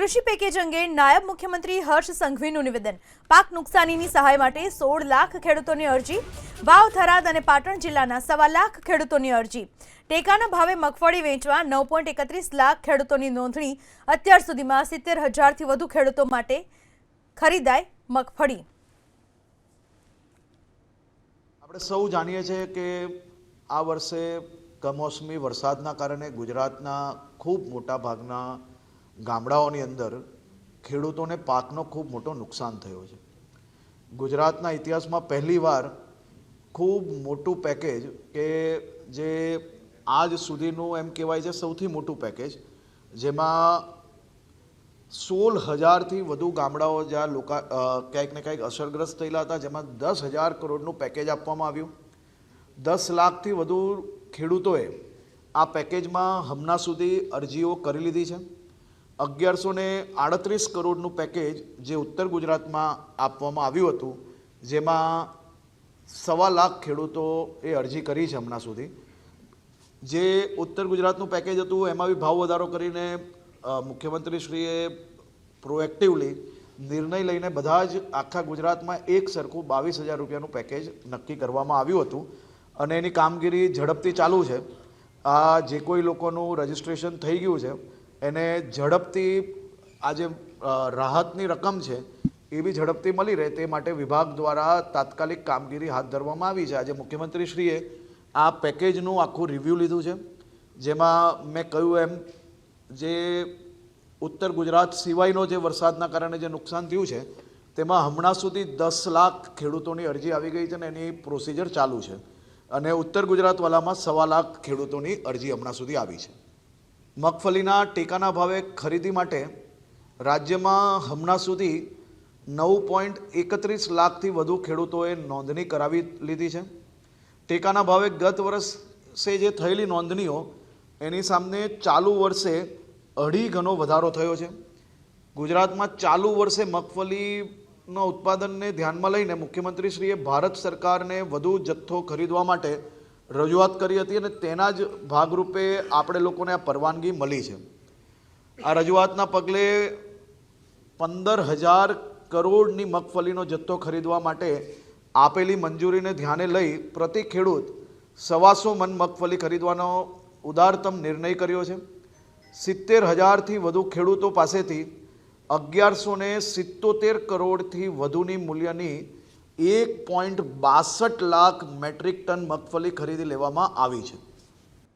કૃષિ પેકેજ અંગે નાયબ મુખ્યમંત્રી હર્ષ સંઘવીનું નિવેદન. પાક નુકસાનીની સહાય માટે સોળ લાખ ખેડૂતોની અરજી, વાવ, થરાદ અને પાટણ જિલ્લાના સવા લાખ ખેડૂતોની અરજી. ટેકાના ભાવે મગફળી વેચવા નવ પોઈન્ટ એકત્રીસ લાખ ખેડૂતોની નોંધણી. અત્યાર સુધીમાં સિત્તેર હજારથી વધુ ખેડૂતો માટે ખરીદાય મગફળી. આપણે સૌ જાણીએ છીએ કે આ વર્ષે કમોસમી વરસાદના કારણે ગુજરાતના ખૂબ મોટા ભાગના ગામડાઓની અંદર ખેડૂતોને પાકનો ખૂબ મોટો નુકસાન થયો છે. ગુજરાતના ઇતિહાસમાં પહેલીવાર ખૂબ મોટું પેકેજ કે જે આજ સુધીનું એમ કહેવાય છે સૌથી મોટું પેકેજ જેમાં સોળ હજારથી વધુ ગામડાઓ જ્યાં લોકો ક્યાંક ને ક્યાંક અસરગ્રસ્ત થયેલા હતા, જેમાં દસ હજાર કરોડનું પેકેજ આપવામાં આવ્યું. દસ લાખથી વધુ ખેડૂતોએ આ પેકેજમાં હમણાં સુધી અરજીઓ કરી લીધી છે. અગિયારસો ને આડત્રીસ કરોડનું પેકેજ જે ઉત્તર ગુજરાતમાં આપવામાં આવ્યું હતું, જેમાં સવા લાખ ખેડૂતોએ અરજી કરી છે હમણાં સુધી. જે ઉત્તર ગુજરાતનું પેકેજ હતું, એમાં બી ભાવ વધારો કરીને મુખ્યમંત્રીશ્રીએ પ્રોએક્ટિવલી નિર્ણય લઈને બધા જ આખા ગુજરાતમાં એક સરખું બાવીસ હજાર રૂપિયાનું પેકેજ નક્કી કરવામાં આવ્યું હતું અને એની કામગીરી ઝડપથી ચાલુ છે. આ જે કોઈ લોકોનું રજિસ્ટ્રેશન થઈ ગયું છે એને ઝડપથી આ જે રાહતની રકમ છે, એ બી ઝડપથી મળી રહે. તે માટે વિભાગ દ્વારા તાત્કાલિક કામગીરી હાથ ધરવામાં આવી છે. આજે મુખ્યમંત્રીશ્રીએ આ પેકેજનું આખું રિવ્યૂ લીધું છે. જેમાં મેં કહ્યું એમ, જે ઉત્તર ગુજરાત સિવાયનો જે વરસાદના કારણે જે નુકસાન થયું છે, તેમાં હમણાં સુધી દસ લાખ ખેડૂતોની અરજી આવી ગઈ છે અને એની પ્રોસિજર ચાલુ છે. અને ઉત્તર ગુજરાતવાલામાં સવા લાખ ખેડૂતોની અરજી હમણાં સુધી આવી છે. મગફળીના ટેકાના ભાવે ખરીદી માટે રાજ્યમાં હમણાં સુધી નવ પોઈન્ટ એકત્રીસ લાખથી વધુ ખેડૂતોએ નોંધણી કરાવી લીધી છે. ટેકાના ભાવે ગત વર્ષે જે થયેલી નોંધણીઓ, એની સામે ચાલુ વર્ષે અઢી ગણો વધારો થયો છે. ગુજરાતમાં ચાલુ વર્ષે મગફળીના ઉત્પાદનને ધ્યાનમાં લઈને મુખ્યમંત્રીશ્રીએ ભારત સરકારને વધુ જથ્થો ખરીદવા માટે રજૂઆત કરી હતી અને તેના જ ભાગરૂપે આપણે લોકોને આ પરવાનગી મળી છે. આ રજૂઆતના પગલે પંદર હજાર કરોડની મગફળીનો જથ્થો ખરીદવા માટે આપેલી મંજૂરીને ધ્યાને લઈ પ્રતિ ખેડૂત સવાસો મન મગફળી ખરીદવાનો ઉદારતમ નિર્ણય કર્યો છે. સિત્તેર હજારથી વધુ ખેડૂતો પાસેથી અગિયારસો ને સિત્તોતેર કરોડથી વધુની મૂલ્યની એક પોઈન્ટ બાસઠ લાખ મેટ્રિક ટન મગફળી ખરીદી લેવામાં આવી છે.